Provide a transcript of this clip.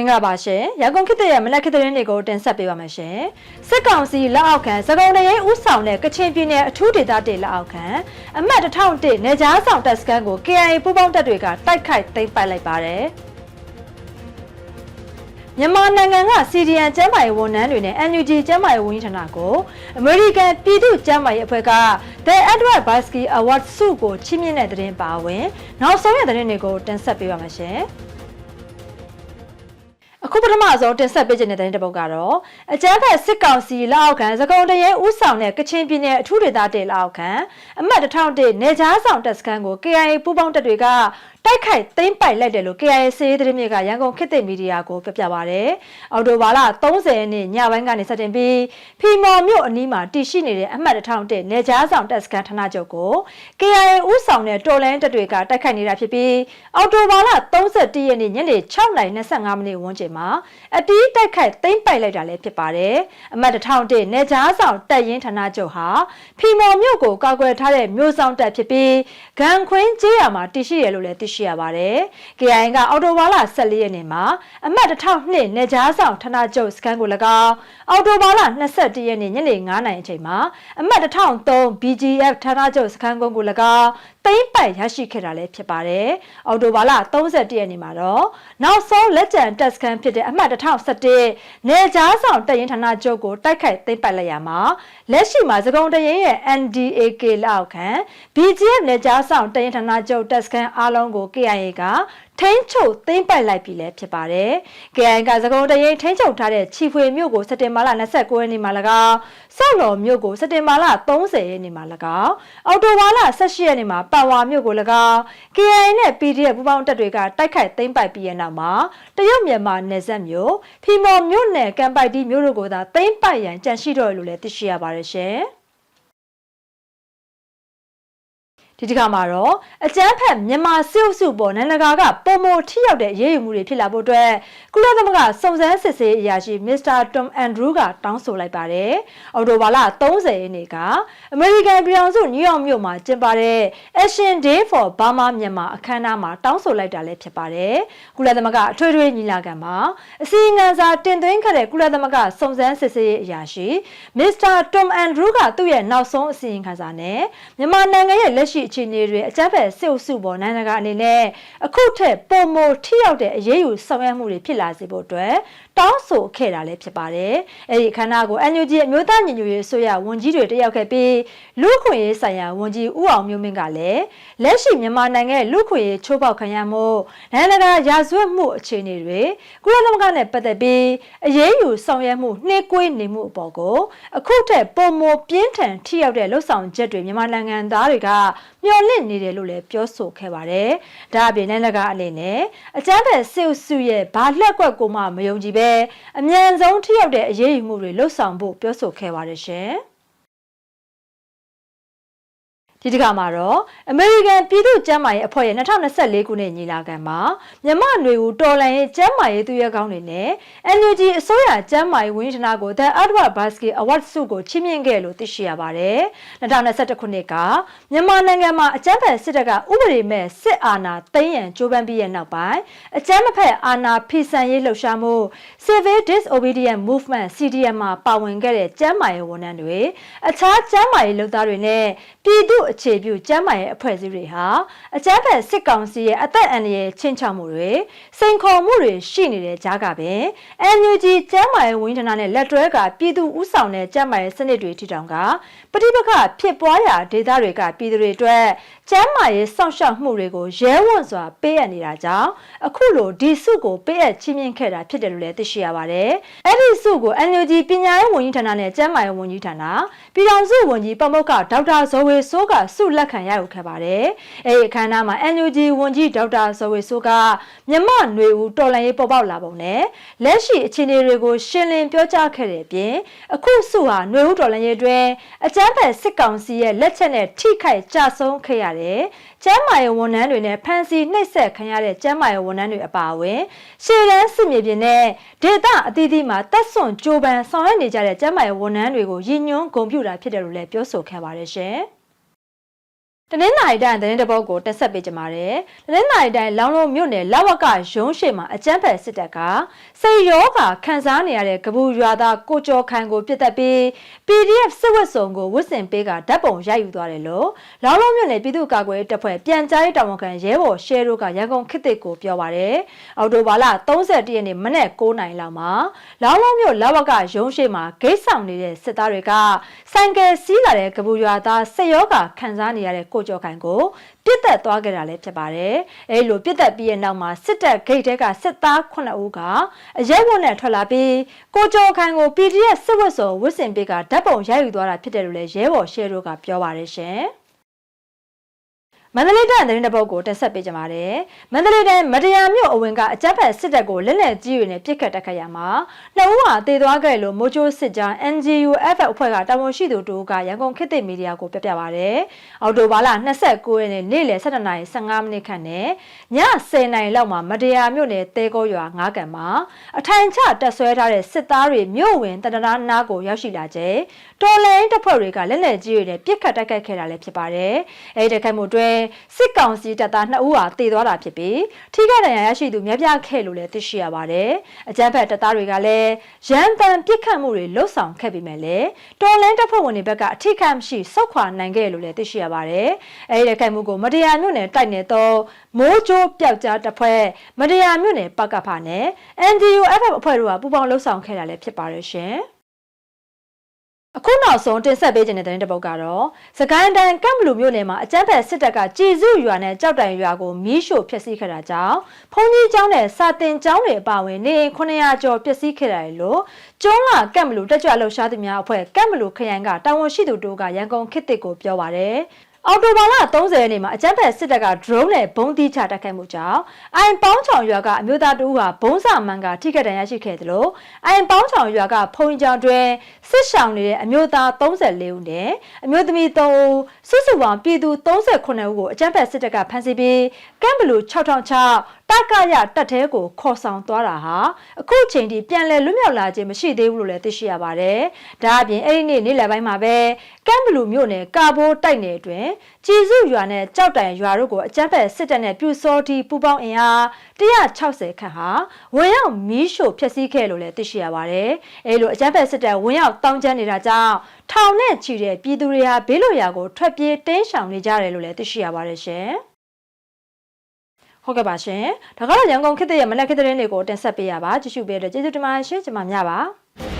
င်္ဂလာပါရှင်ရန်ကုန်ခေတ်ရဲ့မနက်ခေတ်သတင်းတွေကိုတင်ဆက်ပေးပါမယ်ရှင်စစ်ကောင်စီလက်အောက်ခံစကုံတရေဥဆောင်တဲ့ကချင်ပြည်နယ်အထူးဒေသတေလက်အောက်ခံအမှတ်1001နေကြားဆောင်တပ်စခန်းကို KIA ပူးပေါင်းတပ်တွေကတိုက်ခိုက်သိမ်းပိုက်လိုက်ပါတယ်မြန်မာနိုင်ငံက CDN ကျန်းမာရေးဝန်ထမ်းတွေနဲ့ NUG ကျန်းမာရေးဝန်ကြီးဌာနကိုအမေရိကန်ပြည်သူ့ကျန်းမာရေးအဖွဲ့က The Edward Baski Award ဆုကိုချီးမြှင့်တဲ့သတင်းပါဝင် နောက်ဆုံးရသတင်းတွေကိုတင်ဆက်ပေးပါမယ်ရှင်။ အခုပထမဆုံးတင်ဆက်ပေးခြင်းတဲ့တဲ့တစ်ပုဒ်ကတော့အကြမ်းဖက်စစ်ကောင်စီလက်အောက်ခံသကုံတရဲဥဆောင်တဲ့ကချင်ပြည်နယ်အထူးဒေသတေလက်အောက်ခံအမှတ်1001နေကြားဆောင်တပ်စခန်းကို KIA ပူးပေါင်းတပ်တွေကတိုက်ခိုက်သိမ်းပိုက်လိုက်တယ်လို့ KIA စေးသတင်းမြေကရန်ကုန်ခေတ်သစ်မီဒီယာကိုပြပြပါဗျ။အော်တိုဘာလ30ရက်နေ့ညပိုင်းကနေစတင်ပြီးဖီမော်မြို့အနီးမှာတည်ရှိနေတဲ့အမှတ်1001နေကြားဆောင်တပ်စခန်းဌာနချုပ်ကို KIA ဥဆောင်တဲ့တော်လန်တပ်တွေကတိုက်ခိုက်နေတာဖြစ်ပြီးအော်တိုဘာလ31ရက်နေ့ညနေ6:25မိနစ်ဝန်းကျင်မှာအတီးတိုက်ခိုက်သိမ်းပိုက်လိုက်တာလည်းဖြစ်ပါတယ်။အမှတ်1001နေကြားဆောင်တပ်ရင်းဌာနချုပ်ဟာဖီမော်မြို့ကိုကာကွယ်ထားတဲ့မြို့ဆောင်တပ်ဖြစ်ပြီးဂန်ခွင်းကျေးရွာမှာတည်ရှိရလို့လည်းသိရှိရပါတယ်။ KIA ကအော်တိုဘာလ14ရက်နေ့မှာအမှတ်1002နေကြားဆောင်ဌာနချုပ်စခန်းကို၎င်းအော်တိုဘာလ21ရက်နေ့ညနေ9:00နာရီအချိန်မှာအမှတ်1003 BGF ဌာနချုပ်စခန်းကုန်းကို၎င်းသိမ်းပိုက်ရရှိခဲ့တာလည်းဖြစ်ပါတယ်။အော်တိုဘာလ31ရက်နေ့မှာတော့နောက်ဆုံးလက်ကျန်တပ်စခန်းဖြစ်တဲ့အမှတ်1017နေကြားဆောင်တပ်ရင်းဌာနချုပ်ကိုတိုက်ခိုက်သိမ်းပိုက်လိုက်ရမှာလက်ရှိမှာသကုံတရင်ရဲ့ NDAK လောက်ခံ BGF နေကြားဆောင်တပ်ရင်းဌာနချုပ်တပ်စခန်းအားလုံးကို KIA ကထိန်းချုပ်သိမ်းပိုက်လိုက်ပြီလည်းဖြစ်ပါတယ်။ KIA ကသကုံတရင်ထိန်းချုပ်ထားတဲ့ချီဖွေမြို့ကိုစက်တင်ဘာလ29ရက်နေ့မှာ၎င်းစောက်လော်မြို့ကိုစက်တင်ဘာလ30ရက်နေ့မှာ၎င်းအော်တိုဘာလ18ရက်နေ့မှာပန်ဝါမြို့ကို၎င်း KIA နဲ့ PDF ပူးပေါင်းတပ်တွေကတိုက်ခိုက်သိမ်းပိုက်ပြီးတဲ့နောက်မှာတရုတ်မြန်မာနယ်စပ်မြို့ဖီမော်မြို့နယ်ကံပိုက်တီမြို့တို့ကိုသာသိမ်းပိုက်ရန်ကြံရှိတော့တယ်လို့လည်းသိရှိရပါတယ်ရှင်။ ဒီတစ်ခါမှာတော့အကြမ်းဖက်မြန်မာစစ်အုပ်စုပေါ်နိုင်ငံတကာကပုံမထိရောက်တဲ့ရေးယူမှုတွေဖြစ်လာဖို့အတွက်ကုလသမဂ္ဂစုံစမ်းစစ်ဆေးအရာရှိမစ္စတာတွမ်အန်ဒရူးကတောင်းဆိုလိုက်ပါတယ်။အော်တိုဘာလ30ရက်နေ့ကအမေရိကန်ပြည်ထောင်စုနယူးယောက်မြို့မှာကျင်းပတဲ့ Action Day for Burma မြန်မာအခမ်းအနားမှာတောင်းဆိုလိုက်တာလည်းဖြစ်ပါတယ်။ကုလသမဂ္ဂအထွေထွေညီလာခံမှာအစည်းအဝေးစာတင်သွင်းခဲ့တဲ့ကုလသမဂ္ဂစုံစမ်းစစ်ဆေးအရာရှိမစ္စတာတွမ်အန်ဒရူးကသူ့ရဲ့နောက်ဆုံးအစည်းအဝေးစာနဲ့မြန်မာနိုင်ငံရဲ့လက်ရှိအခြေအနေတွေအကြမ်းဖက်စစ်အုပ်စုပေါ်နိုင်ငံတကာအနေနဲ့အခုထက်ပိုမိုထိရောက်တဲ့အရေးယူဆောင်ရွက်မှုတွေဖြစ်လာစေဖို့အတွက်တောင်းဆိုခဲ့တာလည်းဖြစ်ပါတယ်။အဲဒီခန္ဓာကို NUG အမျိုးသားညီညွတ်ရေးအစိုးရဝန်ကြီးတွေတက်ရောက်ခဲ့ပြီးလူခွင့်ရေးဆိုင်ရာဝန်ကြီးဦးအောင်မျိုးမင်းကလည်းလက်ရှိမြန်မာနိုင်ငံရဲ့လူခွင့်ရေးချိုးဖောက်ခံရမှုနိုင်ငံတကာရာဇဝတ်မှုအခြေအနေတွေကုလသမဂ္ဂနဲ့ပတ်သက်ပြီးအရေးယူဆောင်ရွက်မှုနှိကွေးနေမှုအပေါ်ကိုအခုထက်ပိုမိုပြင်းထန်ထိရောက်တဲ့လှုပ်ဆောင်ချက်တွေမြန်မာနိုင်ငံသားတွေကမျှော်လင့်နေတယ်လို့လည်းပြောဆိုခဲ့ပါတယ်။ဒါအပြင်နိုင်ငံတကာအနေနဲ့အကြမ်းဖက်စစ်အုပ်စုရဲ့ဘာလှက်ကွက်ကိုမှမယုံကြည်ပဲအမြန်ဆုံးထိရောက်တဲ့အရေးယူမှုတွေလှုပ်ဆောင်ဖို့ပြောဆိုခဲ့ပါတယ်ရှင်။ ဒီတစ်ခါမှာတော့အမေရိကန်ပြည်သူ့ကျန်းမာရေးအဖွဲ့ရဲ့2024ခုနှစ်ညီလာခံမှာမြမနွေဦးတော်လန်ရဲ့ကျန်းမာရေးသူရဲကောင်းတွေနဲ့ NUG အစိုးရကျန်းမာရေးဝန်ကြီးဌာနကို The Edward Baski Award ဆုကိုချီးမြှင့်ခဲ့လို့သိရှိရပါတယ်။2021ခုနှစ်ကမြန်မာနိုင်ငံမှာအကြမ်းဖက်စစ်တပ်ကဥပဒေမဲ့စစ်အာဏာသိမ်းရန်ကြိုးပမ်းပြီးတဲ့နောက်ပိုင်းအကြမ်းမဖက်အာဏာဖီဆန်ရေးလှုပ်ရှားမှု Civil Disobedience Movement CDM မှာပါဝင်ခဲ့တဲ့ကျန်းမာရေးဝန်ထမ်းတွေအခြားကျန်းမာရေးလုပ်သားတွေနဲ့ပြည်သူအခြေပြုကျန်းမာရေးအဖွဲ့အစည်းတွေဟာအကြမ်းဖက်စစ်ကောင်စီရဲ့အသက်အန္တရာယ်ချင်းချောက်မှုတွေစိန်ခေါ်မှုတွေရှိနေတဲ့ကြားကပင် NUG ကျန်းမာရေးဝန်ကြီးဌာနနဲ့လက်တွဲကပြည်သူဥဆောင်တဲ့ကျန်းမာရေးစနစ်တွေထီထောင်ကပဋိပက္ခဖြစ်ပွားရာဒေသတွေကပြည်သူတွေအတွက်ကျန်းမာရေးစောင့်ရှောက်မှုတွေကိုရဲဝံ့စွာပေးအပ်နေတာကြောင့်အခုလိုဒီစုကိုပေးအပ်ချီးမြှင့်ခဲ့တာဖြစ်တယ်လို့လည်းသိရှိရပါတယ်။အဲ့ဒီစုကို NUG ပညာရေးဝန်ကြီးဌာနနဲ့ကျန်းမာရေးဝန်ကြီးဌာနပြည်ထောင်စုဝန်ကြီးပမုတ်ကဒေါက်တာဇော်ဝေစိုးကစုလက်ခံရယူခဲ့ပါတယ်။အဲဒီအခမ်းအနားမှာ NUG ဝန်ကြီးဒေါက်တာဇော်ဝေစိုးကမြမနွေဦးတော်လှန်ရေးပေါ်ပေါက်လာပုံနဲ့လက်ရှိအခြေအနေတွေကိုရှင်းလင်းပြောကြားခဲ့တဲ့အပြင်အခုစုဟာနွေဦးတော်လှန်ရေးအတွင်းအကြမ်းဖက်စစ်ကောင်စီရဲ့လက်ချက်နဲ့ထိခိုက်ကြဆုံးခဲ့ရတယ်။ကျမ်းမာရေးဝန်ထမ်းတွေနဲ့ဖမ်းဆီးနှိပ်စက်ခံရတဲ့ကျမ်းမာရေးဝန်ထမ်းတွေအပါအဝင်ရှေ့တန်းစစ်မြေပြင်နဲ့ဒေသအသီးသီးမှာတပ်ဆွန်ကြိုးပမ်းဆောင်ရွက်နေကြတဲ့ကျမ်းမာရေးဝန်ထမ်းတွေကိုရည်ညွှန်းဂုဏ်ပြုတာဖြစ်တယ်လို့လည်းပြောဆိုခဲ့ပါတယ်ရှင်။ တနင်္လာရီတိုင်းသတင်းတပုတ်ကိုတက်ဆက်ပေးကြပါမယ်။တနင်္လာရီတိုင်းလောင်းလုံးမြို့နယ်လဝကရုံးရှိမှာအကြမ်းဖက်စစ်တပ်ကစိတ်ရောဂါခံစားနေရတဲ့ကပူရွာသားကိုကျော်ခိုင်ကိုပြစ်တက်ပြီး PDF စစ်ဝတ်စုံကိုဝတ်ဆင်ပေးကဓာတ်ပုံရိုက်ယူသွားတယ်လို့လောင်းလုံးမြို့နယ်ပြည်သူ့ကာကွယ်ရေးတပ်ဖွဲ့ပြန်ကြားရေးတာဝန်ခံရဲဘော်ရှယ်တို့ကရန်ကုန်ခေတ်သစ်ကိုပြောပါရယ်။အော်တိုဘာလ31ရက်နေ့မနက်9:00နာရီလောက်မှာလောင်းလုံးမြို့လဝကရုံးရှိမှာဂိတ်ဆောင်နေတဲ့စစ်သားတွေကဆိုင်ကယ်စီးလာတဲ့ကပူရွာသားစိတ်ရောဂါခံစားနေရတဲ့ကိုကျော်ခိုင်ကိုပြစ်တက်သွားခဲ့တာလည်းဖြစ်ပါတယ်။အဲလိုပြစ်တက်ပြီးရဲ့နောက်မှာစစ်တပ်ဂိတ်တဲကစစ်သား9ဦးကအရဲဝတ်နဲ့ထွက်လာပြီးကိုကျော်ခိုင်ကို PDF စစ်ဝတ်စုံဝတ်ဆင်ပေးကဓာတ်ပုံရိုက်ယူသွားတာဖြစ်တယ်လို့လည်းရဲဘော်ရှယ်တို့ကပြောပါတယ်ရှင်။ မန္တလေးတိုင်းသတင်းတစ်ပုဒ်ကိုတက်ဆက်ပေးကြပါမယ်။မန္တလေးတိုင်းမတရားမြို့အဝင်ကအကြမ်းဖက်စစ်တပ်ကိုလက်နက်ကြီးတွေနဲ့ပစ်ခတ်တက်ခတ်ရမှာနှစ်ဦးဟာတေသွားခဲ့လို့မိုးချိုးစစ်ကြောင်း NGU FF အဖွဲ့ကတာဝန်ရှိသူတို့ကရန်ကုန်ခေတ်သစ်မီဒီယာကိုပြပြပါရယ်။အော်တိုဘာလ29ရက်နေ့နေ့လယ်12:15မိနစ်ခန့်နဲ့ည10:00နာရီလောက်မှာမတရားမြို့နယ်တဲကောရွာ9ကံမှာအထိုင်ချတက်ဆွဲထားတဲ့စစ်သားတွေမြို့ဝင်တနနာနားကိုရောက်ရှိလာကြ တော်လိုင်းတပ်ဖွဲ့တွေကလက်နက်ကြီးတွေနဲ့ပစ်ခတ်တိုက်ခိုက်ခဲ့တာလည်းဖြစ်ပါတယ်။အဲဒီတိုက်ခိုက်မှုအတွင်းစစ်ကောင်စီတပ်သား2ဦးဟာတေသွားတာဖြစ်ပြီးထိခိုက်ဒဏ်ရာရရှိသူများပြားခဲ့လို့လည်းသိရှိရပါတယ်။အကြမ်းဖက်တပ်သားတွေကလည်းရန်တန်ပစ်ခတ်မှုတွေလှုပ်ဆောင်ခဲ့ပေမဲ့လည်းတော်လန်တပ်ဖွဲ့ဝင်တွေဘက်ကအထိခိုက်မရှိစောက်ခွာနိုင်ခဲ့လို့လည်းသိရှိရပါတယ်။အဲဒီတိုက်ခိုက်မှုကိုမတရားမြို့နယ်တိုက်နယ်သောမိုးကြိုးပျောက်ကြားတပ်ဖွဲ့မတရားမြို့နယ်ပကဖနဲ့ NDU FF အဖွဲ့တို့ကပူးပေါင်းလှုပ်ဆောင်ခဲ့တာလည်းဖြစ်ပါတယ်ရှင်။ အခုနောက်ဆုံးတင်ဆက်ပေးခြင်းတဲ့တဲ့တစ်ပုတ်ကတော့စကိုင်းတိုင်းကမ်ဘလူမြို့နယ်မှာအကြမ်းဖက်စစ်တပ်ကကြည်စုရွာနဲ့ကြောက်တိုင်ရွာကိုမီးရှို့ဖျက်ဆီးခဲ့တာကြောင့်ဖုန်ကြီးကျောင်းနဲ့စာတင်ကျောင်းတွေအပါအဝင်နေအိမ်900ကျော်ပျက်စီးခဲ့တယ်လို့ကျွန်းလာကမ်ဘလူတက်ကြွလှုပ်ရှားသူများအဖွဲ့ကမ်ဘလူခရိုင်ကတာဝန်ရှိသူတို့ကရန်ကုန်ခေတ်တစ်ကိုပြောပါရယ် အော်တိုဘာလ30ရက်နေ့မှာအကြမ်းဖက်စစ်တပ်က drone နဲ့ဘုံတိချတိုက်ခိုက်မှုကြောင့်အိုင်ပေါင်းချောင်ရွာကအမျိုးသားတဦးဟာဘုံစာမှန်ကထိခိုက်ဒဏ်ရာရှိခဲ့တယ်လို့အိုင်ပေါင်းချောင်ရွာကဖုန်ကြောင်တွင်စစ်ဆောင်နေတဲ့အမျိုးသား34ဦးနဲ့အမျိုးသမီး3ဦးစုစုပေါင်းပြည်သူ38ဦးကိုအကြမ်းဖက်စစ်တပ်ကဖမ်းဆီးပြီးကမ်ဘလူ6006တကရတက်သေးကိုခေါ်ဆောင်သွားတာဟာအခုချိန်ထိပြန်လည်လွတ်မြောက်လာခြင်းမရှိသေးဘူးလို့လည်းသိရှိရပါတယ်။ဒါအပြင်အဲ့ဒီနေ့နေ့လယ်ပိုင်းမှာပဲကမ်ဘလူမြို့နယ်ကာဘိုးတိုက်နယ်အတွင်းကြည်စုရွာနဲ့ကြောက်တိုင်ရွာတို့ကိုအကြမ်းဖက်စစ်တပ်နဲ့ပြူစောတီပူပေါင်းအင်အား160ခန့်ဟာဝင်ရောက်မီးရှို့ဖျက်ဆီးခဲ့လို့လည်းသိရှိရပါတယ်။အဲလိုအကြမ်းဖက်စစ်တပ်ဝင်ရောက်တောင်းကျမ်းနေတာကြောင့်ထောင်နဲ့ချီတဲ့ပြည်သူတွေဟာဘေးလွတ်ရာကိုထွက်ပြေးတင်းရှောင်နေကြတယ်လို့လည်းသိရှိရပါတယ်ရှင်။ဟုတ်ကဲ့ပါရှင်ဒါကတော့ရန်ကုန်ခေတ်ရဲ့မနက်ခေတ်သတင်းတွေကိုတင်ဆက်ပေးရပါကြည့်ရှုပေးတဲ့ကျေးဇူးတင်ပါတယ်ရှင်ကျွန်မညပါ